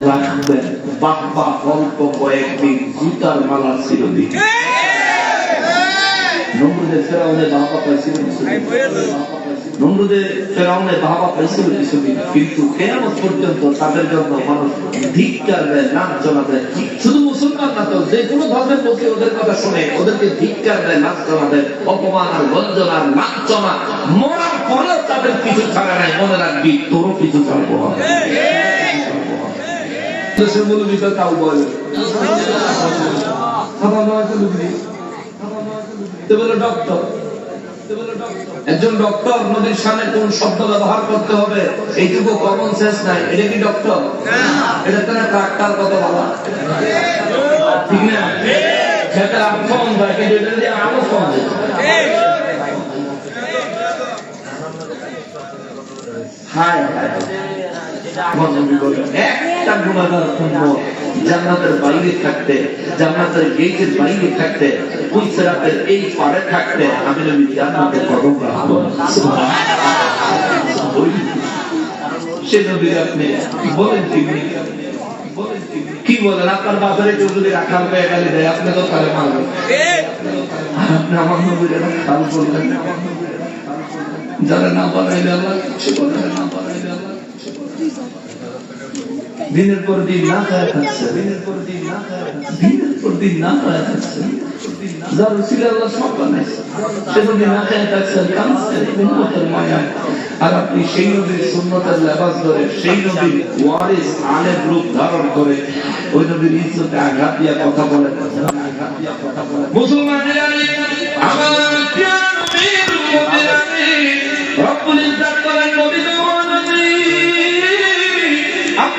রাখবেন বাহ বাহ অল্প কয়েকদিন জুতার মালা ছিল ওদের কথা শুনে। ওদেরকে ধিক্কার দেয় লাঞ্ছনা দেয়। অপমান আর গঞ্জনা লাঞ্ছনা মরার পরেও তাদের কিছু ছাড়া নাই। মনে রাখবি, তোরও কিছু ছাড়বো দেশের মৌলবীরা তাও বলে। ডক্টর একজন ডক্টর নদীর সামনে কোন শব্দ ব্যবহার করতে হবে? এইটুকু কমন সেন্স নাই। এটা কি ডক্টর? এটা তো না ডাক্তার কত বলা। ঠিক না? সেটা ফোন দেয় কিন্তু এটা দিয়ে আরও ফোন হায়। হায় জান্নাতের বাইরে থাকতে, জান্নাতের গেটের বাইরে থাকতে, ওই সিরাতের এই থাকতে আমি জান্নাতের কদম রাখব। সে আপনি বলেন কি? বলেন কি? বলেন? আপনার বাজারে কেউ যদি রাখাল পেয়ে গেলে দেয়, আপনি তো তাহলে মানবেন আপনি আমার নবীর একটা খাল বললেন যারা না বানাইলে আল্লাহ কিছু করবে না আল্লাহ না। দিনের পর দিন না খায় খাচ্ছে দিনের পর দিন না খায়। দিনের পর দিন না খায় খাচ্ছে যার উসিলে আল্লাহ সব বানাইছে সে যদি না খায় মায়া আর আপনি সেই নবীর সুন্নতের লেবাস ধরে সেই নবীর ওয়ারিস আলেম রূপ ধারণ করে ওই নবীর ইজ্জতে আঘাত দিয়া কথা মুসলমানের আমার প্রিয় নবীর রব্বুল ইজ্জত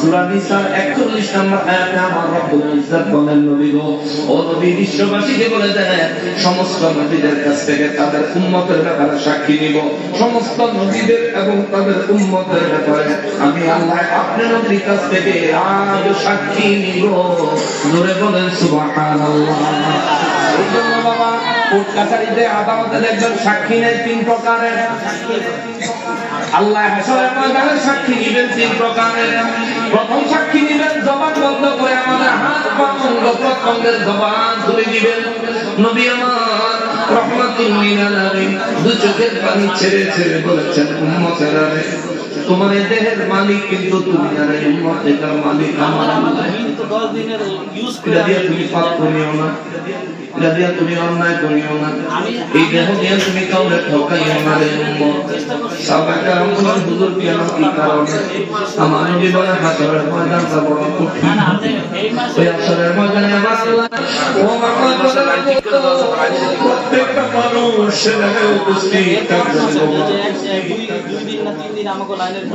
সূরা নিসার 41 নম্বর আয়াতে আমার রব্বুল ইজ্জত বলেন, নবী গো, ও নবী, বিশ্ববাসীকে বলে দেন, সমস্ত নবীদের কাছ থেকে তাদের উম্মতের ব্যাপারে সাক্ষী নিব। সমস্ত নবীদের এবং তাদের উম্মতের ব্যাপারে আমি আল্লাহ আপনার নবীর কাছ থেকে আজ সাক্ষী নিব। জোরে বলেন কোর্ট কাছারিতে আদালতে দেখবেন সাক্ষী নেই, তিন প্রকারের। আল্লাহ হাসরের ময়দানে সাক্ষী নিবেন তিন প্রকারের প্রথম সাক্ষী নিবেন জবান বন্ধ করে আমাদের হাত পা অঙ্গ প্রত্যঙ্গের জবান তুলে দিবেন। নবী আমার রহমাতুল লিল আলামিন দু চোখের পানি ছেড়ে ছেড়ে বলেছেন উম্মতেরা রে তোমার দেহের মালিক কিন্তু তুমি আর উম্মত এটার মালিক আমার আল্লাহ। দিনের ইউজ করে দিয়ে তুমি পাপ করিও না। এটা দিয়ে তুমি অন্যায় করিও না। এই দেহ দিয়ে তুমি কাউরে ঠকাইও না রে সাবাকা আমগুলোর হুজুর কি কারণে? আমার নবী বলে হাসরের ময়দানটা বড় কঠিন না না আপনি এই মাসে ওই হাসরের ময়দানে আমার ও আমার প্রত্যেকটা মানুষ সেখানে উপস্থিত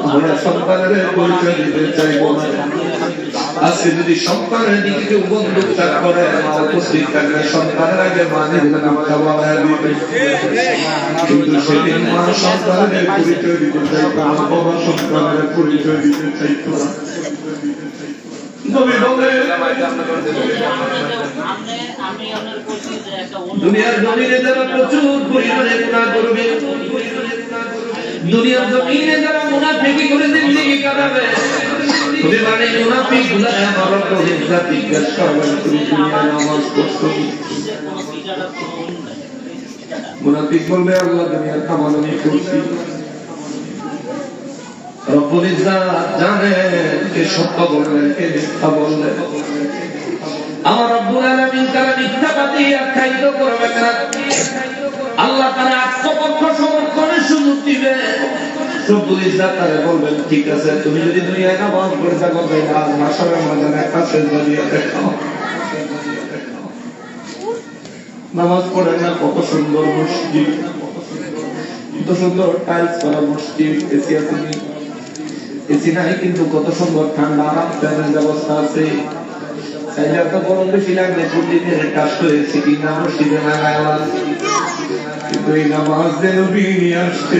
আমরা সন্তানের পরিচয় দিতে চাইব না। আজকে যদি সন্তানের দিকে কেউ বন্ধুত্ব করে উপস্থিত থাকলে সন্তানের আগে মানে কিন্তু সেদিন মা সন্তানের পরিচয় দিতে বাবা সন্তানের পরিচয় দিতে দুনিয়ার জমিনে যারা প্রচুর পরিমাণে গুনাহ করবে দুনিয়ার জমিনে যারা করে কাটাবে তুমি মানে মুনাফিকগুলা আমার রব্ব ইজ্জত জিজ্ঞাসা করবেন তুমি দুনিয়ায় নামাজ পড়ছো মুনাফিক বলবে, আল্লাহ দুনিয়ার কামাল আমি করছি রব্বুল ইজ্জত জানে, কে সত্য বললেন কে মিথ্যা বললেন আমার রব্বুল আলামিন তারা মিথ্যাবাদী আখ্যায়িত করবেন না। আল্লাহ তারা আত্মপক্ষ সমর্থনের সুযোগ দিবে। নামাজ দিয়ে না, কত সুন্দর মসজিদ। কত সুন্দর টাইলস করা মসজিদ, এসি আছে এসি নাই, কিন্তু কত সুন্দর ঠান্ডা আরাম ফ্যানের ব্যবস্থা আছে। চাইলে এত গরম বেশি লাগলে প্রতিদিন কাজ করে সিটি না মসজিদে না গায়ওয়াল কিন্তু এই নামাজ যে নবী নিয়ে আসছে।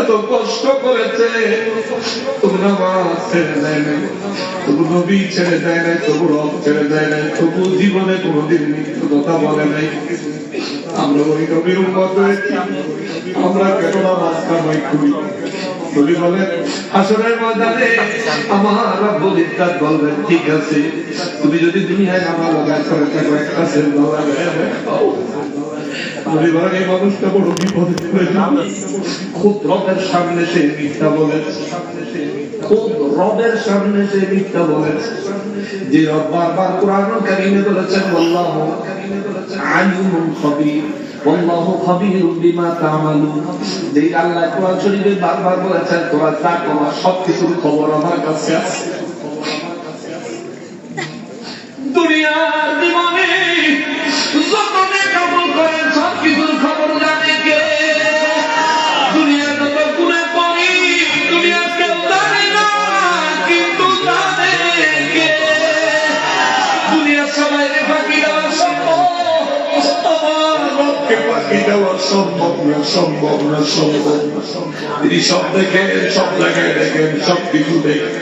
এত কষ্ট করেছে তবু নামাজ ছেড়ে দেয় নাই তবু নবী ছেড়ে দেয় নাই তবু রব ছেড়ে দেয় নাই, তবু জীবনে কোনোদিন মৃত্যু কথা বলে নাই। আমরা ওই নবীর উন্মত হয়েছি, আমরা কেন নামাজ কামাই করি? নবী বলেন আসরের ময়দানে আমার রব্বুল ইজ্জত বলবেন ঠিক আছে তুমি যদি দুনিয়ায় নামাজ আদায় করে থাকো একটা সেজদা লাগায় নবী বলেন এই মানুষটা বড় বিপদে খুব রবের সামনে সে মিথ্যা বলেছে খুব রবের সামনে সে মিথ্যা বলেছে যে রব বারবার কোরআন কারিমে বলেছেন আল্লাহ আলিমুল খবীর। আল্লাহু খাবীরুম বিমা তা'মালুন। যেই আল্লাহ কোরআন শরীফে বারবার বলেছেন তোমরা যা করো, সবকিছুর খবর আমার কাছে আছে। দুনিয়া সব দেখেন দেখেন সব কিছু দেখেন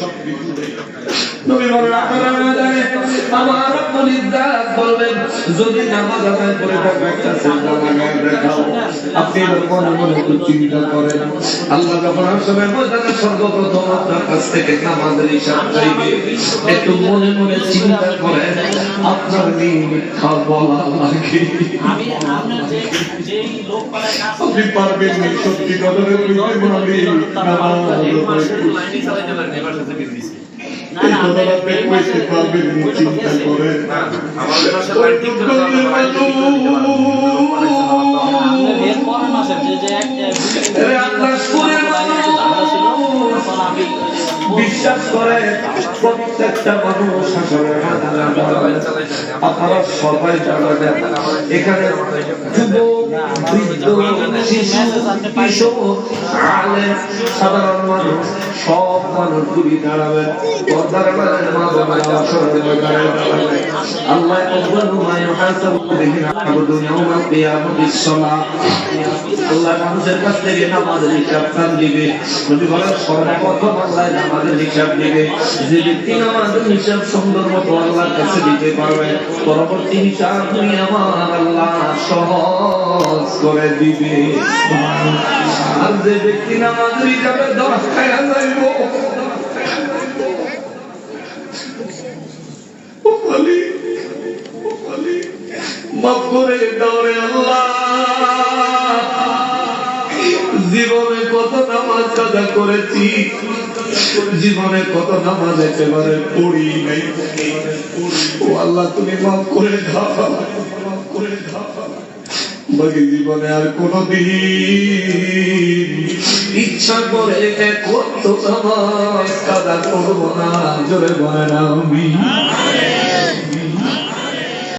সব কিছু দেখেন নবী বলেন আপনারা না যদি নামাজ আদায় করে থাকো একটা সিজদা আপনি মনে মনে একটু চিন্তা করেন আল্লাহ যখন আসবে ময়দানে সর্বপ্রথম আপনার কাছ থেকে হিসাব চাইবে একটু মনে মনে চিন্তা করেন আপনার নিয়ে মিথ্যা বলা লাগে আমি আপনার যে যেই লোক পাড়ায় কাজ আপনি পারবেন নি সত্যি কথা বলতে তখন আমি বিশ্বাস করে প্রত্যেকটা মানুষ আপনারা সবাই জানেন এখানে যুবক হিসাব দিবে যে ব্যক্তি নামাজের হিসাব সুন্দর কাছে দিতে পারবে পরবর্তী হিসাব তুমি আমার করে দিবে। আর যে ব্যক্তি নামাজের হিসাবে দশ খায়া যাইব জীবনে কত নামাজ কাদা করেছি, জীবনে কত নামাজ একেবারে পড়ি নাই। ও আল্লাহ, তুমি মাফ করে দাও। বাকি জীবনে আর কোনদিন ইচ্ছা করে নামাজ কাদা করব না জোরে বলে আমি